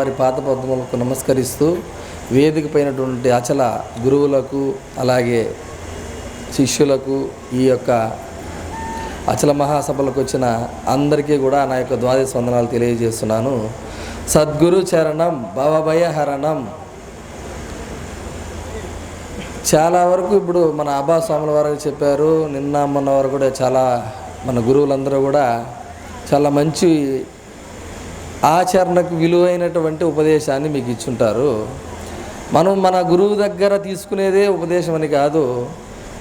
వారి పాత పద్మలకు నమస్కరిస్తూ వేదిక పైనటువంటి అచల గురువులకు అలాగే శిష్యులకు ఈ యొక్క అచల మహాసభలకు వచ్చిన అందరికీ కూడా నా యొక్క ద్వాదశ వందనాలు తెలియజేస్తున్నాను. సద్గురు చరణం భవభయ హరణం. చాలా వరకు ఇప్పుడు మన అబ్బా స్వాముల వారు చెప్పారు నిన్న మొన్న వారు కూడా చాలా మన గురువులందరూ కూడా చాలా మంచి ఆచరణకు విలువైనటువంటి ఉపదేశాన్ని మీకు ఇచ్చుంటారు. మనం మన గురువు దగ్గర తీసుకునేదే ఉపదేశం అని కాదు.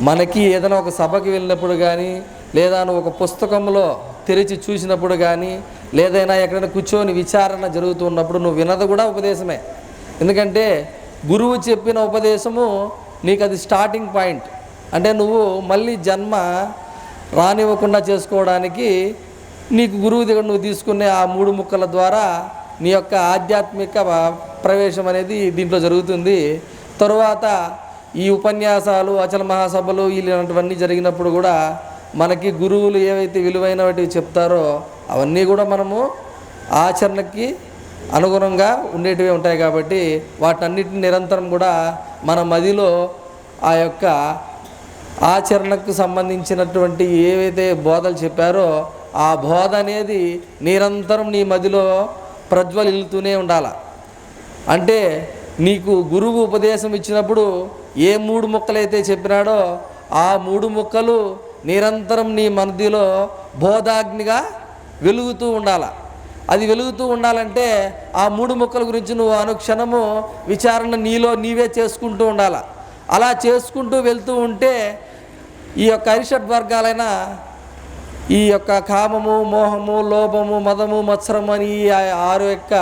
మనకి ఏదైనా ఒక సభకి వెళ్ళినప్పుడు కానీ లేదా నువ్వు ఒక పుస్తకంలో తెరిచి చూసినప్పుడు కానీ లేదైనా ఎక్కడైనా కూర్చొని విచారణ జరుగుతున్నప్పుడు నువ్వు వినది కూడా ఉపదేశమే. ఎందుకంటే గురువు చెప్పిన ఉపదేశము నీకు అది స్టార్టింగ్ పాయింట్. అంటే నువ్వు మళ్ళీ జన్మ రానివ్వకుండా చేసుకోవడానికి నీకు గురువు దగ్గర నువ్వు తీసుకునే ఆ మూడు ముక్కల ద్వారా నీ యొక్క ఆధ్యాత్మిక ప్రవేశం అనేది దీంట్లో జరుగుతుంది. తరువాత ఈ ఉపన్యాసాలు అచల మహాసభలు ఇలాంటివన్నీ జరిగినప్పుడు కూడా మనకి గురువులు ఏవైతే విలువైనవి చెప్తారో అవన్నీ కూడా మనము ఆచరణకి అనుగుణంగా ఉండేటివి ఉంటాయి కాబట్టి వాటన్నిటిని నిరంతరం కూడా మన మదిలో ఆ యొక్క ఆచరణకు సంబంధించినటువంటి ఏవైతే బోధలు చెప్పారో ఆ బోధ అనేది నిరంతరం నీ మదిలో ప్రజ్వలిల్లుతూనే ఉండాల. అంటే నీకు గురువు ఉపదేశం ఇచ్చినప్పుడు ఏ మూడు ముక్కలైతే చెప్పినాడో ఆ మూడు ముక్కలు నిరంతరం నీ మదిలో బోధాగ్నిగా వెలుగుతూ ఉండాల. అది వెలుగుతూ ఉండాలంటే ఆ మూడు ముక్కల గురించి నువ్వు అనుక్షణము విచారణ నీలో నీవే చేసుకుంటూ ఉండాల. అలా చేసుకుంటూ వెళ్తూ ఉంటే ఈ యొక్క అరిషడ్ వర్గాలైన ఈ యొక్క కామము మోహము లోభము మదము మత్సరము అని ఈ ఆరు యొక్క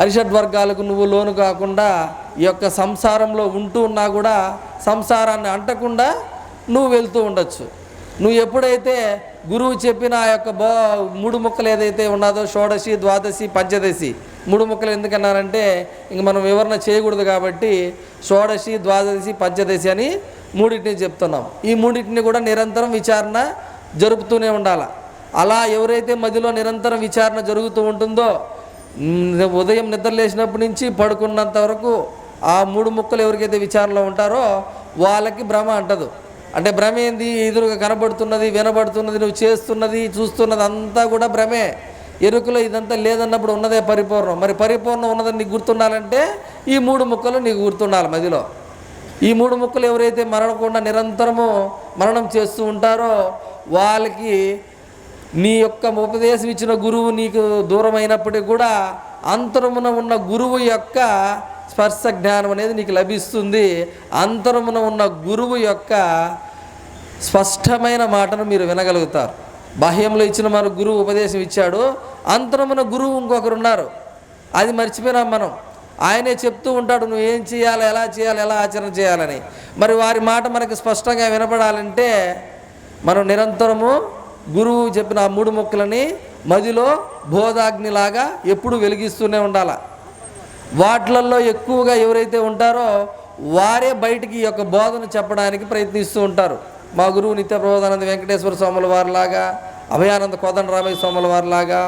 అరిషడ్ వర్గాలకు నువ్వు లోను కాకుండా ఈ యొక్క సంసారంలో ఉంటూ ఉన్నా కూడా సంసారాన్ని అంటకుండా నువ్వు వెళ్తూ ఉండొచ్చు. నువ్వు ఎప్పుడైతే గురువు చెప్పిన ఆ యొక్క బో మూడు ముక్కలు ఏదైతే ఉన్నదో షోడశి ద్వాదశి పంచదశి మూడు ముక్కలు ఎందుకన్నారంటే ఇంక మనం వివరణ చేయకూడదు కాబట్టి షోడశి ద్వాదశి పంచదశి అని మూడింటిని చెప్తున్నాం. ఈ మూడింటిని కూడా నిరంతరం విచారణ జరుపుతూనే ఉండాలి. అలా ఎవరైతే మధ్యలో నిరంతరం విచారణ జరుగుతూ ఉంటుందో ఉదయం నిద్ర లేచినప్పటి నుంచి పడుకున్నంత వరకు ఆ మూడు ముక్కలు ఎవరికైతే విచారణలో ఉంటారో వాళ్ళకి భ్రమ అంటదు. అంటే భ్రమ ఏంది? ఎదురుగా కనబడుతున్నది వినబడుతున్నది నువ్వు చేస్తున్నది చూస్తున్నది అంతా కూడా భ్రమే. ఎరుకలో ఇదంతా లేదన్నప్పుడు ఉన్నదే పరిపూర్ణం. మరి పరిపూర్ణం ఉన్నదని నీకు గుర్తుండాలంటే ఈ మూడు ముక్కలు నీకు గుర్తుండాలి మదిలో. ఈ మూడు ముక్కలు ఎవరైతే మరణకుండా నిరంతరము మరణం చేస్తూ ఉంటారో వాళ్ళకి నీ యొక్క ఉపదేశం ఇచ్చిన గురువు నీకు దూరమైనప్పటికీ కూడా అంతరమున ఉన్న గురువు యొక్క స్పర్శ జ్ఞానం అనేది నీకు లభిస్తుంది. అంతరమున ఉన్న గురువు యొక్క స్పష్టమైన మాటను మీరు వినగలుగుతారు. బాహ్యంలో ఇచ్చిన మన గురువు ఉపదేశం ఇచ్చాడు. అంతరమున గురువు ఇంకొకరు ఉన్నారు. అది మర్చిపోయినాం మనం. ఆయనే చెప్తూ ఉంటాడు నువ్వు ఏం చేయాలి ఎలా చేయాలి ఎలా ఆచరణ చేయాలని. మరి వారి మాట మనకి స్పష్టంగా వినపడాలంటే మనం నిరంతరము గురువు చెప్పిన ఆ మూడు మొక్కలని మదిలో బోధాగ్నిలాగా ఎప్పుడు వెలిగిస్తూనే ఉండాలి. వాటిలల్లో ఎక్కువగా ఎవరైతే ఉంటారో వారే బయటికి ఈ యొక్క బోధన చెప్పడానికి ప్రయత్నిస్తూ ఉంటారు. మా గురువు నిత్య ప్రబోధానంద వెంకటేశ్వర స్వాముల వారిలాగా అభయానంద కోదండ రామయ్య స్వాముల వారిలాగా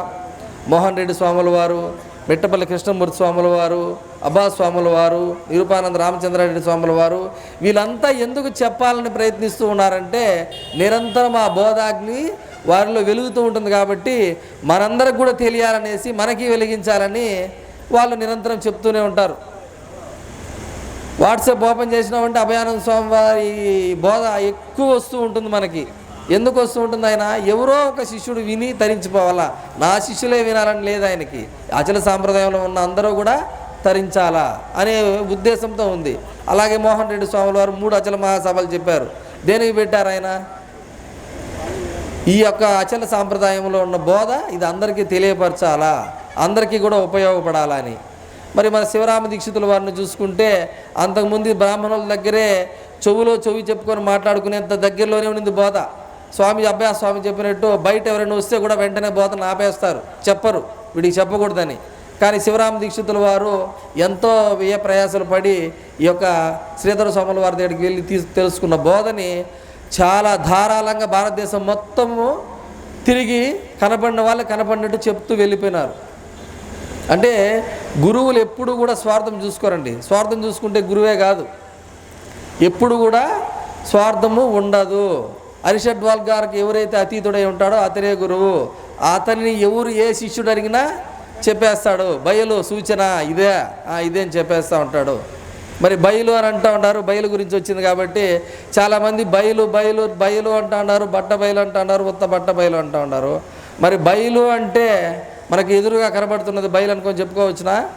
మోహన్ రెడ్డి స్వాముల వారు మిట్టపల్లి కృష్ణమూర్తి స్వాముల వారు అబ్బా స్వాముల వారు నిరూపానంద రామచంద్రారెడ్డి స్వాముల వారు వీళ్ళంతా ఎందుకు చెప్పాలని ప్రయత్నిస్తూ ఉన్నారంటే నిరంతరం ఆ బోధాగ్ని వారిలో వెలుగుతూ ఉంటుంది కాబట్టి మనందరికి కూడా తెలియాలనేసి మనకి వెలిగించాలని వాళ్ళు నిరంతరం చెప్తూనే ఉంటారు. వాట్సాప్ ఓపెన్ చేసినామంటే అభయానంద స్వామి వారి బోధ ఎక్కువ వస్తూ ఉంటుంది మనకి. ఎందుకు వస్తూ ఉంటుంది ఆయన? ఎవరో ఒక శిష్యుడు విని తరించిపోవాలా? నా శిష్యులే వినాలని లేదు ఆయనకి. అచల సాంప్రదాయంలో ఉన్న అందరూ కూడా తరించాలా? అనే ఉద్దేశంతో ఉంది. అలాగే మోహన్ రెడ్డి స్వాముల వారు మూడు అచల మహాసభలు చెప్పారు. దేనికి పెట్టారు ఆయన? ఈ యొక్క అచల సాంప్రదాయంలో ఉన్న బోధ ఇది అందరికీ తెలియపరచాలా? అందరికీ కూడా ఉపయోగపడాలా అని. మరి మన శివరామ దీక్షితుల వారిని చూసుకుంటే అంతకుముందు బ్రాహ్మణుల దగ్గరే చెవులో చెవి చెప్పుకొని మాట్లాడుకునేంత దగ్గరలోనే ఉంది బోధ. స్వామి అబ్బాయి స్వామి చెప్పినట్టు బయట ఎవరైనా వస్తే కూడా వెంటనే బోధన ఆపేస్తారు. చెప్పరు. వీడికి చెప్పకూడదని. కానీ శివరామ దీక్షితుల వారు ఎంతో వ్యయ ప్రయాసలు పడి ఈ యొక్క శ్రీధర స్వాముల వారి దగ్గరికి వెళ్ళి తీసు తెలుసుకున్న బోధని చాలా ధారాళంగా భారతదేశం మొత్తము తిరిగి కనపడిన వాళ్ళు కనపడినట్టు చెప్తూ వెళ్ళిపోయినారు. అంటే గురువులు ఎప్పుడు కూడా స్వార్థం చూసుకోరండి. స్వార్థం చూసుకుంటే గురువే కాదు. ఎప్పుడు కూడా స్వార్థము ఉండదు. అరిషడ్వాల్ గారికి ఎవరైతే అతీతుడై ఉంటాడో అతనే గురువు. అతన్ని ఎవరు ఏ శిష్యుడు అడిగినా చెప్పేస్తాడు. బయలు సూచన ఇదే. ఇదే అని చెప్పేస్తూ ఉంటాడు. మరి బయలు అని అంటూ ఉంటారు బయలు గురించి వచ్చింది కాబట్టి చాలామంది బయలు బయలు బయలు అంటూ ఉన్నారు. బట్ట బయలు అంటూ ఉన్నారు. ఉత్త బట్ట బయలు అంటూ ఉన్నారు. మరి బయలు అంటే మనకి ఎదురుగా కనబడుతున్నది బయలు అనుకొని చెప్పుకోవచ్చునా?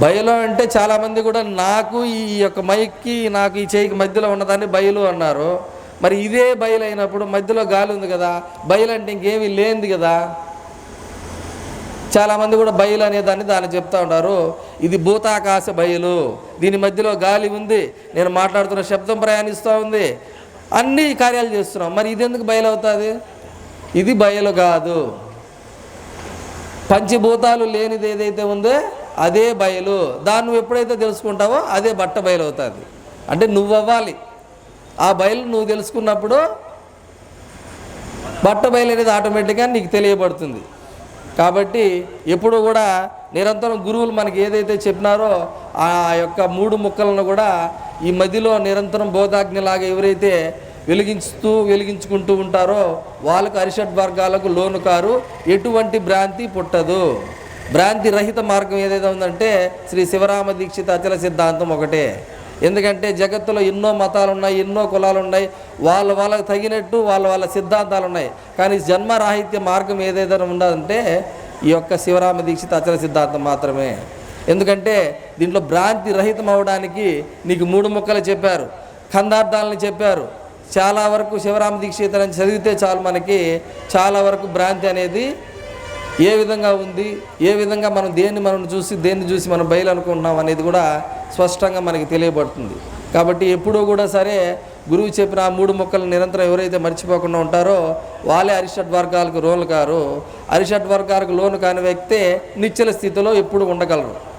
బయలు అంటే చాలామంది కూడా నాకు ఈ యొక్క మైక్కి నాకు ఈ చేయికి మధ్యలో ఉన్నదాన్ని బయలు అన్నారు. మరి ఇదే బయలు అయినప్పుడు మధ్యలో గాలి ఉంది కదా బయలు అంటే ఇంకేమీ లేనిది కదా. చాలామంది కూడా బయలు అనేదాన్ని దాన్ని చెప్తా ఉంటారు. ఇది భూతాకాశ బయలు. దీని మధ్యలో గాలి ఉంది. నేను మాట్లాడుతున్న శబ్దం ప్రయాణిస్తూ ఉంది. అన్ని కార్యాలు చేస్తున్నాం. మరి ఇది ఎందుకు బయలు అవుతుంది ఇది బయలు కాదు. పంచభూతాలు లేనిది ఏదైతే ఉందో అదే బయలు. దాన్ని నువ్వు ఎప్పుడైతే తెలుసుకుంటావో అదే బట్ట బయలు అవుతుంది అంటే నువ్వు అవ్వాలి ఆ బయలు నువ్వు తెలుసుకున్నప్పుడు బట్ట బయలు అనేది ఆటోమేటిక్గా నీకు తెలియబడుతుంది. కాబట్టి ఎప్పుడు కూడా నిరంతరం గురువులు మనకి ఏదైతే చెప్పినారో ఆ యొక్క మూడు ముక్కలను కూడా ఈ మధ్యలో నిరంతరం బోధాజ్ఞలాగా ఎవరైతే వెలిగించుతూ వెలిగించుకుంటూ ఉంటారో వాళ్ళకు అరిషడ్ వర్గాలకు లోను కారు ఎటువంటి భ్రాంతి పుట్టదు. భ్రాంతి రహిత మార్గం ఏదైతే ఉందంటే శ్రీ శివరామ దీక్షిత అచల సిద్ధాంతం ఒకటే. ఎందుకంటే జగత్తులో ఎన్నో మతాలు ఉన్నాయి ఎన్నో కులాలు ఉన్నాయి వాళ్ళ వాళ్ళకి తగినట్టు వాళ్ళ వాళ్ళ సిద్ధాంతాలు ఉన్నాయి కానీ జన్మరాహిత్య మార్గం ఏదైతే ఉండాలంటే ఈ యొక్క శివరామ దీక్షిత అచల సిద్ధాంతం మాత్రమే. ఎందుకంటే దీంట్లో భ్రాంతి రహితం అవడానికి నీకు మూడు ముక్కలు చెప్పారు. ఖండార్థాలను చెప్పారు. చాలా వరకు శివరామ దీక్షితులని చదివితే చాలు మనకి చాలా వరకు భ్రాంతి అనేది ఏ విధంగా ఉంది? ఏ విధంగా మనం దేన్ని మనం చూసి దేన్ని చూసి మనం బయలు అనుకుంటున్నాం అనేది కూడా స్పష్టంగా మనకి తెలియబడుతుంది. కాబట్టి ఎప్పుడూ కూడా సరే గురువు చెప్పిన ఆ మూడు మొక్కలు నిరంతరం ఎవరైతే మర్చిపోకుండా ఉంటారో వాళ్ళే అరిషడ్ వర్గాలకు లోను కారు. అరిషడ్ వర్గాలకు లోను కాని వ్యక్తే నిశ్చల స్థితిలో ఎప్పుడు ఉండగలరు.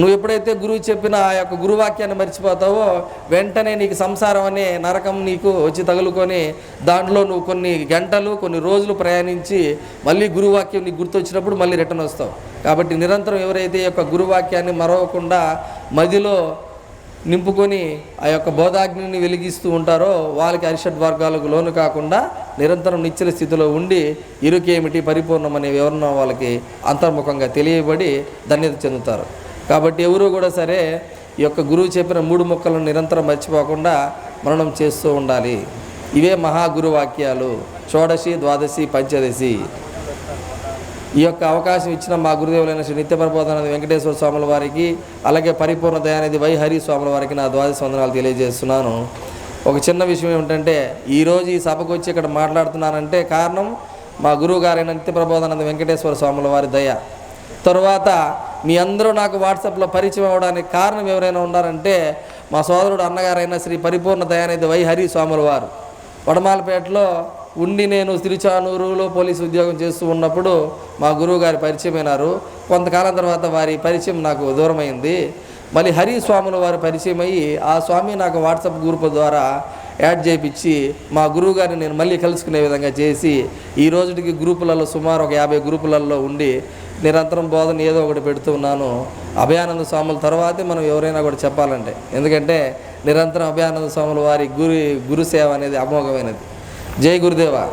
నువ్వు ఎప్పుడైతే గురువు చెప్పిన ఆ యొక్క గురువాక్యాన్ని మర్చిపోతావో వెంటనే నీకు సంసారం అనే నరకం నీకు వచ్చి తగులుకొని దాంట్లో నువ్వు కొన్ని గంటలు కొన్ని రోజులు ప్రయాణించి మళ్ళీ గురువాక్యం నీకు గుర్తొచ్చినప్పుడు మళ్ళీ రిటర్న్ వస్తావు. కాబట్టి నిరంతరం ఎవరైతే ఈ యొక్క గురువాక్యాన్ని మరవకుండా మదిలో నింపుకొని ఆ యొక్క బోధాగ్నిని వెలిగిస్తూ ఉంటారో వాళ్ళకి అరిషడ్ వర్గాలకు లోను కాకుండా నిరంతరం నిశ్చల స్థితిలో ఉండి ఇరుకేమిటి పరిపూర్ణం అనే వివరణ వాళ్ళకి అంతర్ముఖంగా తెలియబడి ధన్యత చెందుతారు. కాబట్టి ఎవరు కూడా సరే ఈ యొక్క గురువు చెప్పిన మూడు మొక్కలను నిరంతరం మర్చిపోకుండా మననం చేస్తూ ఉండాలి. ఇవే మహాగురు వాక్యాలు షోడశి ద్వాదశి పంచదశి. ఈ యొక్క అవకాశం ఇచ్చిన మా గురుదేవులైన శ్రీ నిత్య వెంకటేశ్వర స్వాముల వారికి అలాగే పరిపూర్ణ దయానిధి వైహరి స్వాముల వారికి నా ద్వాదశ వందనాలు తెలియజేస్తున్నాను. ఒక చిన్న విషయం ఏమిటంటే ఈరోజు ఈ సభకు వచ్చి ఇక్కడ మాట్లాడుతున్నానంటే కారణం మా గురువు గారైన నిత్యప్రబోధానంద వెంకటేశ్వర స్వాముల వారి దయ. తరువాత మీ అందరూ నాకు వాట్సాప్లో పరిచయం అవ్వడానికి కారణం ఎవరైనా ఉన్నారంటే మా సోదరుడు అన్నగారైన శ్రీ పరిపూర్ణ దయానిధి వై హరి స్వాముల వారు. వడమాలపేటలో ఉండి నేను తిరుచానూరులో పోలీసు ఉద్యోగం చేస్తూ ఉన్నప్పుడు మా గురువు గారి పరిచయం కొంతకాలం తర్వాత వారి పరిచయం నాకు దూరమైంది. మళ్ళీ హరి స్వాముల వారి పరిచయం అయ్యి ఆ స్వామి నాకు వాట్సాప్ గ్రూప్ ద్వారా యాడ్ చేయించి మా గురువు గారిని నేను మళ్ళీ కలుసుకునే విధంగా చేసి ఈ రోజుకి గ్రూపులలో సుమారు ఒక యాభై గ్రూపులలో ఉండి నిరంతరం బోధన ఏదో ఒకటి పెడుతూ ఉన్నాను. అభయానంద స్వాముల తర్వాతే మనం ఎవరైనా కూడా చెప్పాలంటే. ఎందుకంటే నిరంతరం అభయానంద స్వాముల వారి గురి గురు సేవ అనేది అమోఘమైనది. జై గురుదేవా.